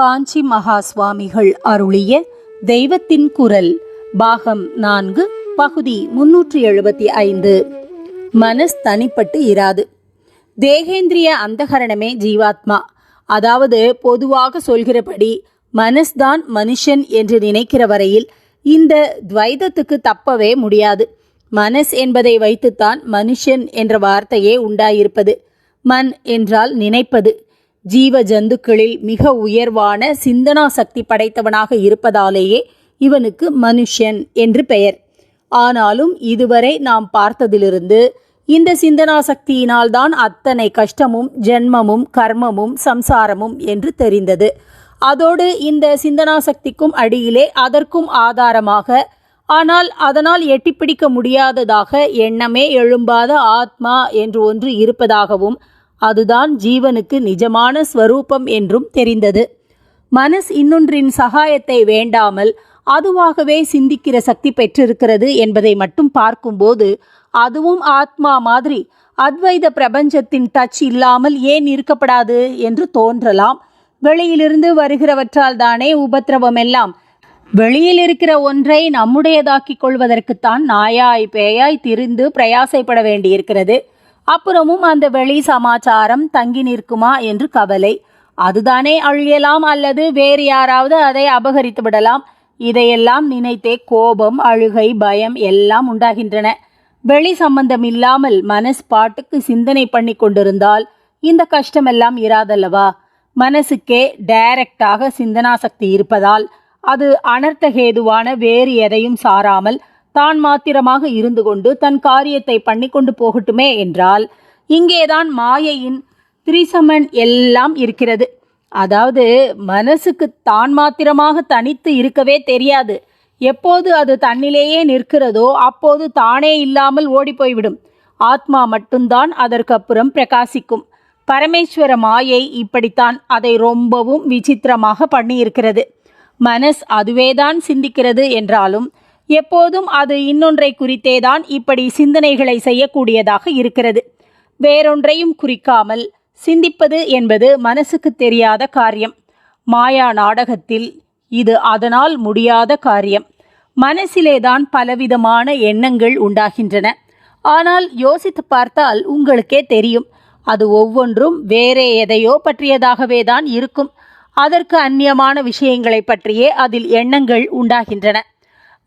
காஞ்சி மகா சுவாமிகள் அருளிய தெய்வத்தின் குரல் பாகம் நான்கு பகுதி முன்னூற்றி எழுபத்தி ஐந்து. மனஸ் தனிப்பட்டு இராது. தேகேந்திரிய அந்தகரணமே ஜீவாத்மா. அதாவது பொதுவாக சொல்கிறபடி மனஸ்தான் மனுஷன் என்று நினைக்கிற வரையில் இந்த துவைதத்துக்கு தப்பவே முடியாது. மனஸ் என்பதை வைத்துத்தான் மனுஷன் என்ற வார்த்தையே உண்டாயிருப்பது. மன் என்றால் நினைப்பது. ஜீவ ஜந்துக்களில் மிக உயர்வான சிந்தனா சக்தி படைத்தவனாக இருப்பதாலேயே இவனுக்கு மனுஷன் என்று பெயர். ஆனாலும் இதுவரை நாம் பார்த்ததிலிருந்து இந்த சிந்தனா சக்தியினால்தான் அத்தனை கஷ்டமும் ஜென்மமும் கர்மமும் சம்சாரமும் என்று தெரிந்தது. அதோடு இந்த சிந்தனா சக்திக்கும் அடியிலே அதற்கும் ஆதாரமாக ஆனால் அதனால் எட்டிப்பிடிக்க முடியாததாக எண்ணமே எழும்பாத ஆத்மா என்று ஒன்று இருப்பதாகவும் அதுதான் ஜீவனுக்கு நிஜமான ஸ்வரூபம் என்றும் தெரிந்தது. மனஸ் இன்னொன்றின் சகாயத்தை வேண்டாமல் அதுவாகவே சிந்திக்கிற சக்தி பெற்றிருக்கிறது என்பதை மட்டும் பார்க்கும்போது அதுவும் ஆத்மா மாதிரி அத்வைத பிரபஞ்சத்தின் டச் இல்லாமல் ஏன் இருக்கப்படாது என்று தோன்றலாம். வெளியிலிருந்து வருகிறவற்றால் தானே உபத்திரவம் எல்லாம் வெளியில் இருக்கிற ஒன்றை நம்முடையதாக்கிக் கொள்வதற்குத்தான் நாயாய் பேயாய் திரிந்து பிரயாசைப்பட வேண்டியிருக்கிறது. அப்புறமும் அந்த வெளி சமாச்சாரம் தங்கி நிற்குமா என்று கவலை. அதுதானே அழியலாம் அல்லது வேறு யாராவது அதை அபகரித்து விடலாம். இதையெல்லாம் நினைத்தே கோபம் அழுகை பயம் எல்லாம் உண்டாகின்றன. வெளி சம்பந்தம் இல்லாமல் மனஸ் பாட்டுக்கு சிந்தனை பண்ணி கொண்டிருந்தால் இந்த கஷ்டமெல்லாம் இராதல்லவா? மனசுக்கே டைரக்டாக சிந்தனா சக்தி இருப்பதால் அது அனர்த்தகேதுவான வேறு எதையும் சாராமல் தான் மாத்திரமாக இருந்து கொண்டு தன் காரியத்தை பண்ணி கொண்டு போகட்டுமே என்றால் இங்கேதான் மாயையின் திரிசமன் எல்லாம் இருக்கிறது. அதாவது மனசுக்கு தான் மாத்திரமாக தனித்து இருக்கவே தெரியாது. எப்போது அது தன்னிலேயே நிற்கிறதோ அப்போது தானே இல்லாமல் ஓடிப்போய்விடும். ஆத்மா மட்டும்தான் அதற்கப்புறம் பிரகாசிக்கும். பரமேஸ்வர மாயை இப்படித்தான் அதை ரொம்பவும் விசித்திரமாக பண்ணியிருக்கிறது. மனஸ் அதுவேதான் சிந்திக்கிறது என்றாலும் எப்போதும் அது இன்னொன்றை குறித்தேதான் இப்படி சிந்தனைகளை செய்யக்கூடியதாக இருக்கிறது. வேறொன்றையும் குறிக்காமல் சிந்திப்பது என்பது மனசுக்கு தெரியாத காரியம். மாயா நாடகத்தில் இது அதனால் முடியாத காரியம். மனசிலேதான் பலவிதமான எண்ணங்கள் உண்டாகின்றன. ஆனால் யோசித்து பார்த்தால் உங்களுக்கே தெரியும். அது ஒவ்வொன்றும் வேறே எதையோ பற்றியதாகவே தான் இருக்கும். அதற்கு அந்நியமான விஷயங்களை பற்றியே அதில் எண்ணங்கள் உண்டாகின்றன.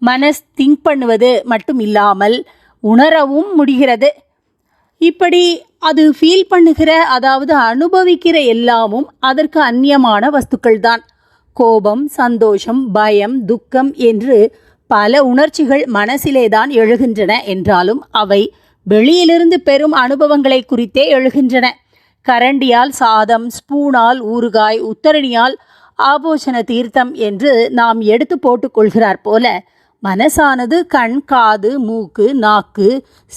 மனஸ் திங்க் பண்ணுவது மட்டும் இல்லாமல் உணரவும் முடிகிறது. இப்படி அது ஃபீல் பண்ணுகிற அதாவது அனுபவிக்கிற எல்லாமும் அதற்கு அந்நியமான வஸ்துக்கள் தான் கோபம் சந்தோஷம் பயம் துக்கம் என்று பல உணர்ச்சிகள் மனசிலே தான் எழுகின்றன என்றாலும் அவை வெளியிலிருந்து பெறும் அனுபவங்களை குறித்தே எழுகின்றன. கரண்டியால் சாதம் ஸ்பூனால் ஊறுகாய் உத்தரணியால் ஆபோஷண தீர்த்தம் என்று நாம் எடுத்து போட்டுக்கொள்கிறார் போல மனசானது கண் காது மூக்கு நாக்கு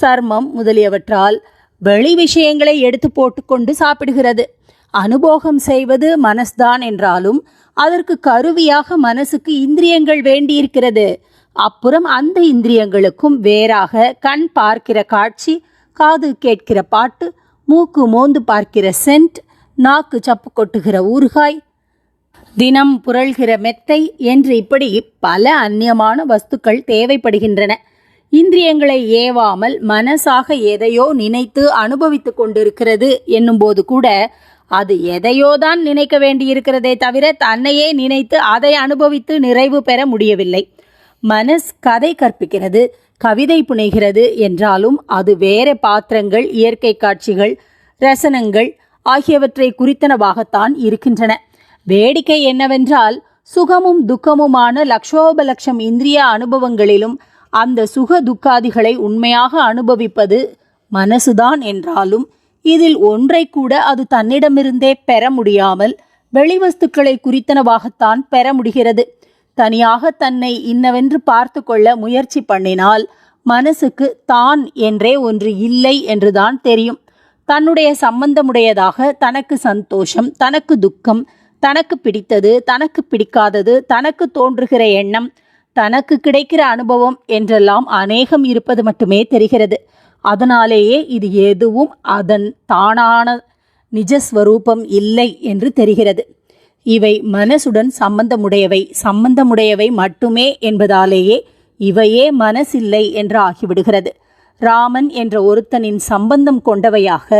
சர்மம் முதலியவற்றால் வெளி விஷயங்களை எடுத்து போட்டுக்கொண்டு சாப்பிடுகிறது. அனுபோகம் செய்வது மனஸ்தான் என்றாலும் அதற்கு கருவியாக மனசுக்கு இந்திரியங்கள் வேண்டியிருக்கிறது. அப்புறம் அந்த இந்திரியங்களுக்கும் வேறாக கண் பார்க்கிற காட்சி காது கேட்கிற பாட்டு மூக்கு மோந்து பார்க்கிற சென்ட் நாக்கு சப்பு கொட்டுகிற ஊறுகாய் தினம் புரள்கிற மெத்தை என்று இப்படி பல அந்நியமான வஸ்துக்கள் தேவைப்படுகின்றன. இந்திரியங்களை ஏவாமல் மனசாக எதையோ நினைத்து அனுபவித்து கொண்டிருக்கிறது என்னும்போது கூட அது எதையோ தான் நினைக்க வேண்டியிருக்கிறதே தவிர தன்னையே நினைத்து அதை அனுபவித்து நிறைவு பெற முடியவில்லை. மனஸ் கதை கற்பிக்கிறது கவிதை புனைகிறது என்றாலும் அது வேற பாத்திரங்கள் இயற்கை காட்சிகள் ரசனங்கள் ஆகியவற்றை குறித்தனவாகத்தான் இருக்கின்றன. வேடிக்கை என்னவென்றால் சுகமும் துக்கமுமான லக்ஷோபலக்ஷம் இந்திரிய அனுபவங்களிலும் அந்த சுக துக்காதிகளை உண்மையாக அனுபவிப்பது மனசுதான் என்றாலும் இதில் ஒன்றை கூட அது தன்னிடமிருந்தே பெற முடியாமல் வெளிவஸ்துக்களை குறித்தனவாகத்தான் பெற முடிகிறது. தனியாக தன்னை இன்னவென்று பார்த்து கொள்ள முயற்சி பண்ணினால் மனசுக்கு தான் என்றே ஒன்று இல்லை என்றுதான் தெரியும். தன்னுடைய சம்பந்தமுடையதாக தனக்கு சந்தோஷம் தனக்கு துக்கம் தனக்கு பிடித்தது தனக்கு பிடிக்காதது தனக்கு தோன்றுகிற எண்ணம் தனக்கு கிடைக்கிற அனுபவம் என்றெல்லாம் அநேகம் இருப்பது மட்டுமே தெரிகிறது. அதனாலேயே இது எதுவும் அதன் தானான நிஜஸ்வரூபம் இல்லை என்று தெரிகிறது. இவை மனசுடன் சம்பந்தமுடையவை சம்பந்தமுடையவை மட்டுமே என்பதாலேயே இவையே மனசில்லை என்று ஆகிவிடுகிறது. ராமன் என்ற ஒருத்தனின் சம்பந்தம் கொண்டவையாக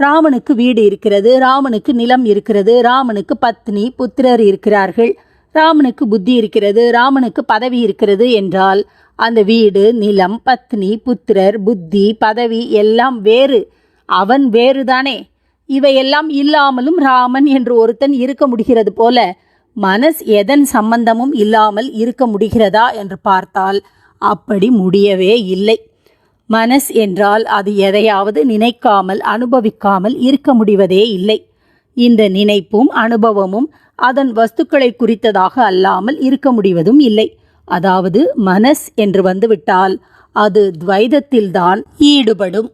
ராமனுக்கு வீடு இருக்கிறது ராமனுக்கு நிலம் இருக்கிறது ராமனுக்கு பத்னி புத்திரர் இருக்கிறார்கள். ராமனுக்கு புத்தி இருக்கிறது ராமனுக்கு பதவி இருக்கிறது என்றால் அந்த வீடு நிலம் பத்னி புத்திரர் புத்தி பதவி எல்லாம் வேறு. அவன் வேறுதானே? இவையெல்லாம் இல்லாமலும் ராமன் என்று ஒருத்தன் இருக்க முடிகிறது போல மனஸ் எதன் சம்பந்தமும் இல்லாமல் இருக்க முடிகிறதா என்று பார்த்தால் அப்படி முடியவே இல்லை. மனஸ் என்றால் அது எதையாவது நினைக்காமல் அனுபவிக்காமல் இருக்க முடிவதே இல்லை. இந்த நினைப்பும் அனுபவமும் அதன் வஸ்துக்களை குறித்ததாக அல்லாமல் இருக்க முடிவதும் இல்லை. அதாவது மனஸ் என்று வந்துவிட்டால் அது துவைதத்தில்தான் ஈடுபடும்.